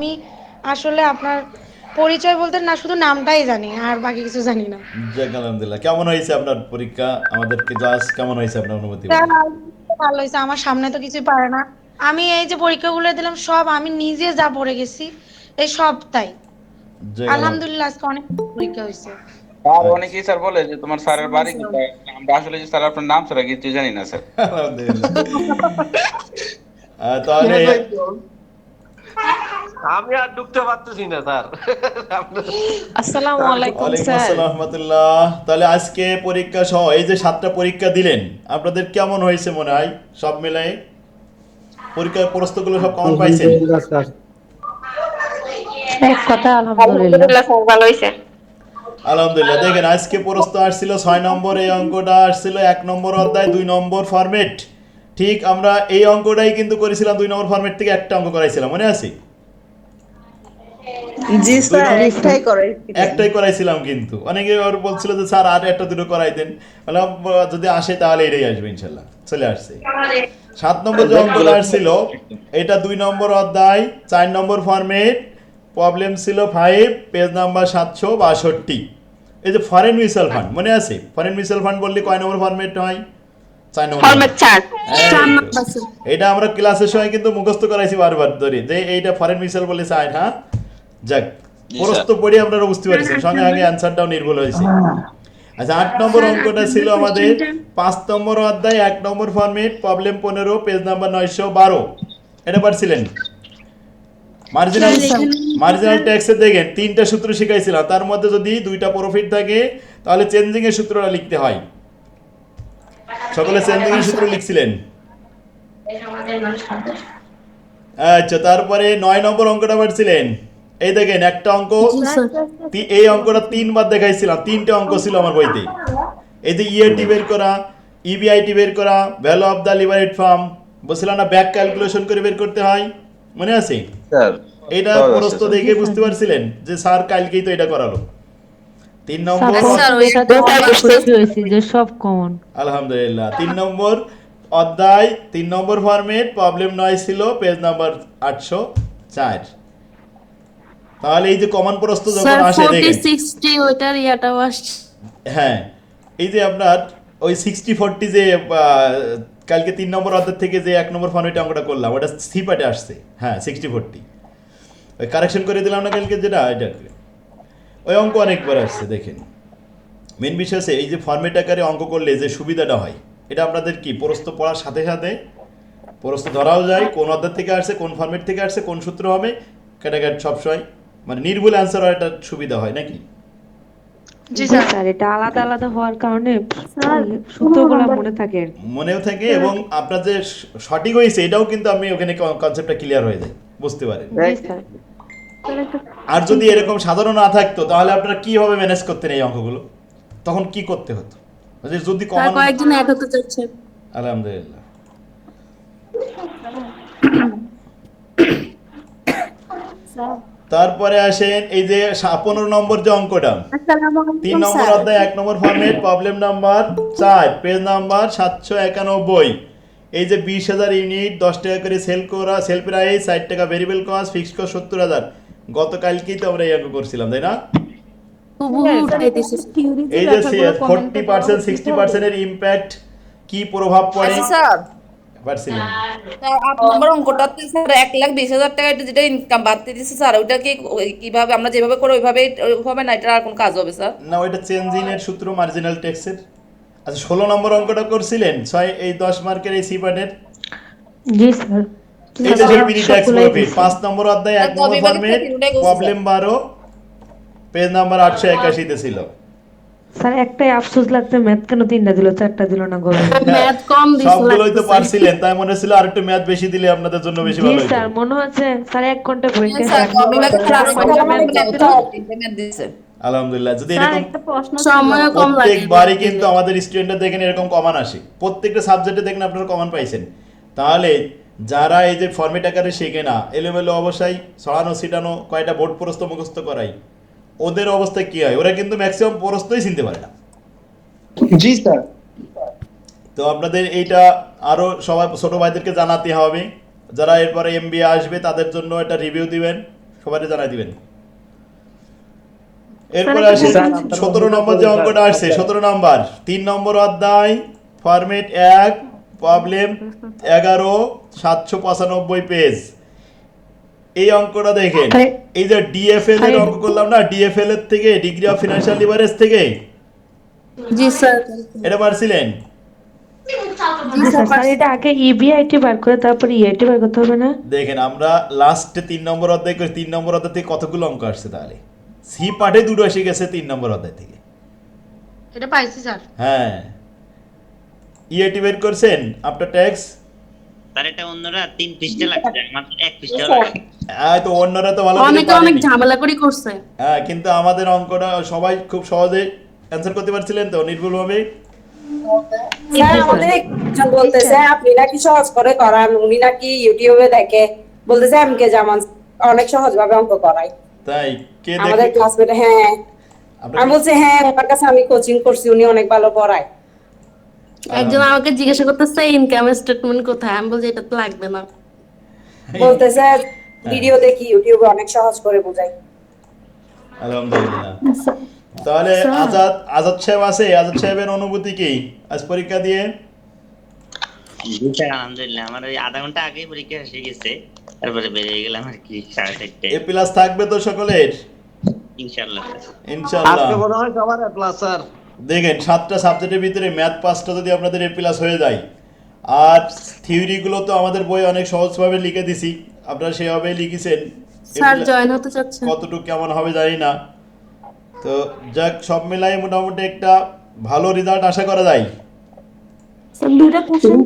আমি আসলে আপনার পরিচয় বলতে না শুধু নামটাই জানি আর বাকি কিছু জানি না। যাক আলহামদুলিল্লাহ কেমন হয়েছে আপনার পরীক্ষা? আমাদেরকে ক্লাস কেমন হয়েছে আপনার অনুমতি ভালো হয়েছে আমার সামনে তো কিছুই পারে না। আমি এই যে পরীক্ষাগুলো দিলাম সব আমি নিজে যা পড়ে গেছি এই সব তাই আলহামদুলিল্লাহ আজকে অনেক পরীক্ষা হয়েছে। আর অনেকেই স্যার বলে যে তোমার স্যারের বাড়ি কোথায়? আমরা আসলে যে স্যার আপনার নাম ছাড়া কিছু জানি না স্যার। আলহামদুলিল্লাহ। তাহলে আমি আর ঢুকতে পারতেছি না স্যার। আসসালামু আলাইকুম ওয়ালাইকুম স্যার। রহমতুল্লাহ। তাহলে আজকে পরীক্ষা সহ এই যে সাতটা পরীক্ষা দিলেন আপনাদের কেমন হয়েছে মনে হয়? সব মিলাই পরীক্ষার প্রশ্নগুলো সব কেমন পাইছেন? এক কথা আলহামদুলিল্লাহ। আলহামদুলিল্লাহ ভালো হয়েছে আলহামদুলিল্লাহ দেখেন আজকে প্রশ্ন আসছিল ছয় নম্বর এই অঙ্কটা আসছিল এক নম্বর অধ্যায় দুই নম্বর ফরম্যাট। ঠিক আমরা এই অঙ্কটাই কিন্তু করেছিলাম দুই নম্বর ফরম্যাট থেকে একটা অঙ্ক করাইছিলাম মনে আছে? জি স্যার একটাই করে একটাই করাইছিলাম কিন্তু। অনেকে ওর বলছিল যে স্যার আর একটা দুটো করাই দেন। বললাম যদি আসে তাহলে এটাই আসবে ইনশাল্লাহ। চলে আসছে। সাত নম্বর যে অঙ্কটা আসছিল এটা দুই নম্বর অধ্যায় চার নম্বর প্রবলেম ছিল ফাইভ পেজ নাম্বার সাতশো বাষট্টি। এই যে ফরেন মিউচুয়াল ফান্ড মনে আছে? ফরেন মিউচুয়াল ফান্ড বললে কয় নম্বর ফরম্যাট হয়? চার নম্বর। এটা আমরা ক্লাসের সময় কিন্তু মুখস্থ করাইছি বারবার ধরে যে এইটা ফরেন মিউচুয়াল বলে চাই হ্যাঁ? যাক প্রস্ত পড়ে আপনারা বুঝতে পারছেন সঙ্গে সঙ্গে অ্যান্সারটাও নির্ভুল হয়েছে। আচ্ছা আট নম্বর অঙ্কটা ছিল আমাদের পাঁচ নম্বর অধ্যায় এক নম্বর ফরমেট প্রবলেম পনেরো পেজ নাম্বার নয়শো বারো। এটা পারছিলেন? মার্জিনাল মার্জিনাল ট্যাক্সে দেখেন তিনটা সূত্র শিখাইছিলাম। তার মধ্যে যদি দুইটা প্রফিট থাকে তাহলে চেঞ্জিং এর সূত্রটা লিখতে হয়। সকলে চেঞ্জিং এর সূত্র লিখছিলেন? আচ্ছা তারপরে নয় নম্বর অঙ্কটা পারছিলেন? এই দেখেন একটা অঙ্ক এই অঙ্কটা তিনবার দেখাইছিলাম তিনটে অঙ্ক ছিল আমার বইতে। এই যে ইএটি বের করা E ইবিআইটি বের করা value of the levered firm বলছিলাম না ব্যাক ক্যালকুলেশন করে বের করতে হয় মনে আছে? এটা প্রস্ত দেখে বুঝতে পারছিলেন যে স্যার কালকেই তো এটা করালো। তিন নম্বর আলহামদুলিল্লাহ। তিন নম্বর অধ্যায় তিন নম্বর ফরমেট প্রবলেম নয় ছিল পেজ নাম্বার আটশো চার। তাহলে এই যে কমন প্রশ্ন যখন আসে দেখেন। সিক্সটি ওইটার ইয়াটাও আসছে। হ্যাঁ এই যে আপনার ওই সিক্সটি ফোরটি যে কালকে তিন নম্বর অধ্যায় থেকে যে এক নম্বর ফর্মেটে অঙ্কটা করলাম ওটা সি পার্টে আসছে। হ্যাঁ সিক্সটি ফোরটি ওই কারেকশন করে দিলাম না কালকে যেটা এটা ওই অঙ্ক অনেকবার আসছে দেখেন। মেন বিষয় হচ্ছে এই যে ফর্মেট আকারে অঙ্ক করলে যে সুবিধাটা হয় এটা আপনাদের কি প্রস্ত পড়ার সাথে সাথে প্রস্ত ধরাও যায় কোন অধ্যায় থেকে আসছে কোন ফর্মেট থেকে আসছে কোন সূত্র হবে ক্যাটাগরি সবসময় মানে নির্ভুল অ্যান্সার হয় একটা সুবিধা হয় নাকি? জি স্যার। স্যার এটা আলাদা আলাদা হওয়ার কারণে সূত্রগুলো মনে থাকে আর মনেও থাকে এবং আপনার যে সঠিক হয়েছে এটাও কিন্তু আমি ওখানে কনসেপ্টটা ক্লিয়ার হয়ে যায়। বুঝতে পারেন। জি স্যার। আর যদি এরকম সাধারণ না থাকতো তাহলে আপনারা কীভাবে ম্যানেজ করতেন এই অঙ্কগুলো? তখন কি করতে হতো? যদি কমন কয়েকজন অ্যাড হতে চাচ্ছে আলহামদুলিল্লাহ। তারপরে আসেন এই যে পনেরো নম্বর যে অঙ্কটা। তিন নম্বর অধ্যায় এক নম্বর ফর্মেট প্রবলেম নাম্বার চার পেজ নাম্বার সাতশো একানব্বই। এই যে বিশ হাজার ইউনিট দশ টাকা করে সেল করা সেল প্রাইস ষাট টাকা ভেরিয়েবল কস্ট ফিক্সড কস্ট সত্তর হাজার। গতকালকেই তো আমরা এই অঙ্ক করছিলাম তাই না? এই যে ফোরটি পার্সেন্ট সিক্সটি পার্সেন্টের ইম্প্যাক্ট কি প্রভাব পড়ে? স্যার পারছিলেন স্যার, আট নম্বর স্যার এক লাখ বিশ হাজার টাকা এটা যেটা ইনকাম বাড়তে দিচ্ছে স্যার ওইটা কি কীভাবে আমরা যেভাবে করে ওইভাবে হবে না? এটা আর কোন কাজ হবে স্যার? না ওইটা চেঞ্জিনের সূত্র মার্জিনাল ট্যাক্সের আচ্ছা ষোলো নম্বর অঙ্কটা করছিলেন? ছয় এই দশ মার্কের এই সিপার্টের জি স্যার। এই যে পিনি ট্যাক্স প্রফিট পাঁচ নম্বর অধ্যায় এক নম্বর তিনটাই প্রবলেম বারো পেজ নাম্বার আটশো একাশিতে ছিল। স্যার একটাই আফসোস লাগছে ম্যাথ কেন তিনটা দিল চারটা দিল না গভর্নমেন্ট ম্যাথ কম দিছে সবগুলোই তো পারছিলেন তাই মনে ছিল আর একটু ম্যাথ বেশি দিলে আপনাদের জন্য বেশি ভালো হতো স্যার মনে হচ্ছে স্যার এক ঘণ্টা পরীক্ষা স্যার স্যার ক্লাস ম্যাথ দিচ্ছে আলহামদুলিল্লাহ যদি এরকম সময় কম লাগে প্রত্যেকবারই কিন্তু আমাদের স্টুডেন্টরা দেখেন এরকম কমান আসে। প্রত্যেকটা সাবজেক্টে দেখেন আপনারা কমান পাইছেন। তাহলে যারা এই যে ফর্মেট আকারে শেখে না এলোমেলো অবস্থায় ছড়ানো ছিটানো কয়টা বোর্ড প্রস্ত মুখস্থ করাই ওদের অবস্থা কি হয়? ওরা কিন্তু ম্যাক্সিমাম প্রস্তই চিনতে পারে না। জি স্যার। তো আপনাদের এইটা আরও সবাই ছোট ভাইদেরকে জানাতে হবে। যারা এরপরে এমবিএ আসবে তাদের জন্য একটা রিভিউ দিবেন। সবাই জানাই দিবেন। এরপরে আসি সতেরো নম্বর যে অঙ্কটা আসছে সতেরো নম্বর। তিন নম্বর অধ্যায় ফরমেট এক প্রবলেম এগারো সাতশো পঁচানব্বই পেজ এই অঙ্কটা দেখেন। এই যে ডিএফএল এর অঙ্ক করলাম না? ডিএফএল এর থেকে ডিগ্রি অফ ফিনান্সিয়াল লিভারেজ থেকে? জি স্যার। এটা পারছিলেন? জি স্যার। স্যার এটা আগে ইবিআইটি বার করে তারপরে ইআইটি বার করতে হবে না? দেখেন আমরা লাস্টে তিন নম্বর অধ্যায় করে তিন নম্বর অধ্যায় থেকে কতগুলো অঙ্ক আসছে তাহলে? সি দুটো এসে গেছে তিন নম্বর অধ্যায় থেকে। এটা পাইছি স্যার। হ্যাঁ। ইএটি বের করছেন? আফটার ট্যাক্স তার এটা অন্যরা তিন পৃষ্ঠা লাগছে আমার এক পৃষ্ঠা লাগে হ্যাঁ তো অন্যরা তো ভালো অনেকে অনেক ঝামেলা করে করছে। হ্যাঁ কিন্তু আমাদের অঙ্কটা সবাই খুব সহজে অ্যান্সার করতে পারছিলেন তো নির্ভুল ভাবে স্যার আমাদের একজন বলতেছে আপনি নাকি সহজ করে করান উনি নাকি ইউটিউবে দেখে বলতেছে এমকে জামান অনেক সহজ ভাবে অঙ্ক করাই। তাই কে আমাদের দেখে ক্লাসমেট হ্যাঁ আমি বলছি হ্যাঁ ওনার কাছে আমি কোচিং করছি উনি অনেক ভালো পড়ায়। একজন আমাকে জিজ্ঞাসা করতেছে ইনকাম স্টেটমেন্ট কোথায়? আমি বলছি এটা তো লাগবে না। বলতেছে ভিডিও দেখি ইউটিউবে অনেক সহজ করে বোঝাই। আলহামদুলিল্লাহ। তাহলে আজাদ আজাদ সাহেব আছে? আজাদ সাহেবের অনুভূতি কি? আজ পরীক্ষা দিয়ে? আলহামদুলিল্লাহ আমার ওই আধা ঘণ্টা আগেই পরীক্ষা এসে গেছে। তারপরে বেরিয়ে গেলাম আর কি সাড়ে এ প্লাস থাকবে তো সকলের? ইনশাল্লাহ ইনশাআল্লাহ। আজকে মনে হয় সবার প্লাস স্যার দেখেন সাতটা সাবজেক্টের ভিতরে ম্যাথ পাঁচটা যদি আপনাদের এ প্লাস হয়ে যায় আর থিওরিগুলো তো আমাদের বই অনেক সহজভাবে লিখে দিছি আপনারা সেভাবেই লিখেছেন। স্যার জয়েন হতে চাচ্ছে কতটুকু কেমন হবে জানি না। তো যাক সব মিলাই মোটামুটি একটা ভালো রেজাল্ট আশা করা যায়। Sir question